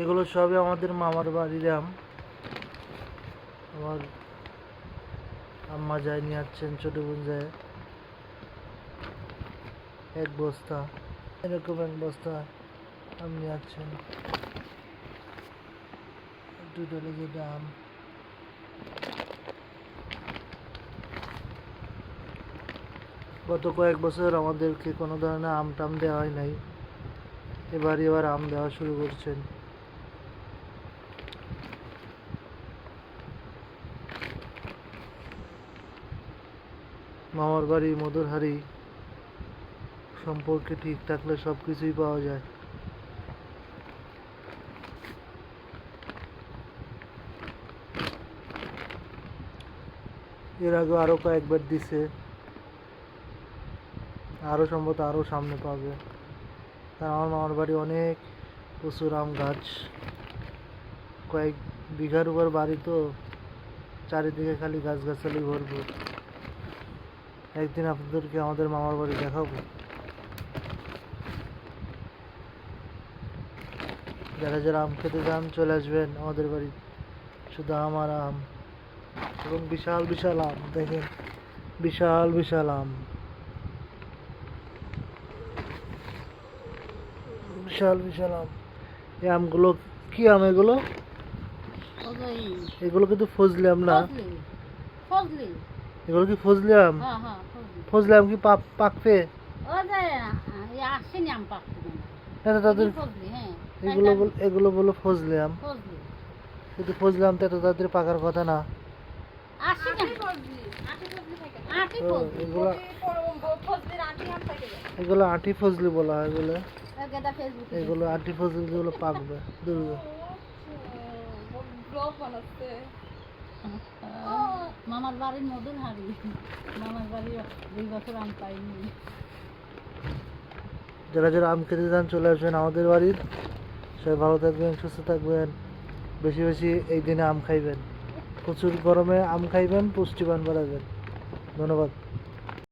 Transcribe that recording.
এগুলো সবই আমাদের মামার বাড়ির আম। আমার আম্মা যায় নিয়ে আসছেন ছোট বোন যায়। এক বস্তা। এরকম এক বস্তা আম নিয়ে আসছেন। দুটো লেগে দাম গত কয়েক বছর আমাদেরকে কোনো ধরনের আম টাম দেওয়া হয় নাই। এবার এবার আম দেওয়া শুরু করছেন। মামার বাড়ি মধুর হাড়ি সম্পর্কে ঠিক থাকলে সব কিছুই পাওয়া যায়। এর আগে আরও কয়েকবার দিছে। আরও সম্ভবত আরও সামনে পাবে। কারণ আমার মামার বাড়ি অনেক প্রচুর আম গাছ। কয়েক বিঘার উপর বাড়ি তো চারিদিকে খালি গাছগাছালি ভরপুর। একদিন আপনাদেরকে আমাদের মামার বাড়ি দেখাবো। যারা যারা আম খেতে যান চলে আসবেন আমাদের বাড়ি। শুধু আম আর আম। এবং বিশাল বিশাল আম দেখেন। বিশাল বিশাল আম। বিশাল বিশাল আম। এই আমগুলো কি আম এগুলো? এগুলো কিন্তু ফজলি আম না। ফজলি। ফজলি। এগুলো কি ফজলি আম হ্যাঁ হ্যাঁ ফজলি ফজলি আম কি পাক পাকবে? ও যে এই আসেনি আম পাকতে না না, তাদের হ্যাঁ। এগুলো বল- এগুলো বলো ফজলি আম ফজলি কিন্তু ফজলি আম তো এত তাড়াতাড়ি পাকার কথা না। ও, এগুলো এগুলো আটি ফজলি বলা হয় ফেসবুকে। এগুলো আটি ফজলি যেগুলো পাকবে দুর্গ। মামার বাড়ির মধুর হারি মামার বাড়ি দুই বছর আম পাইনি। যারা যারা আম খেতে যান চলে আসবেন আমাদের বাড়ির। সবাই ভালো থাকবেন, সুস্থ থাকবেন। বেশি বেশি এই দিনে আম খাইবেন। প্রচুর গরমে আম খাইবেন, পুষ্টিবান বাড়াবেন ধন্যবাদ।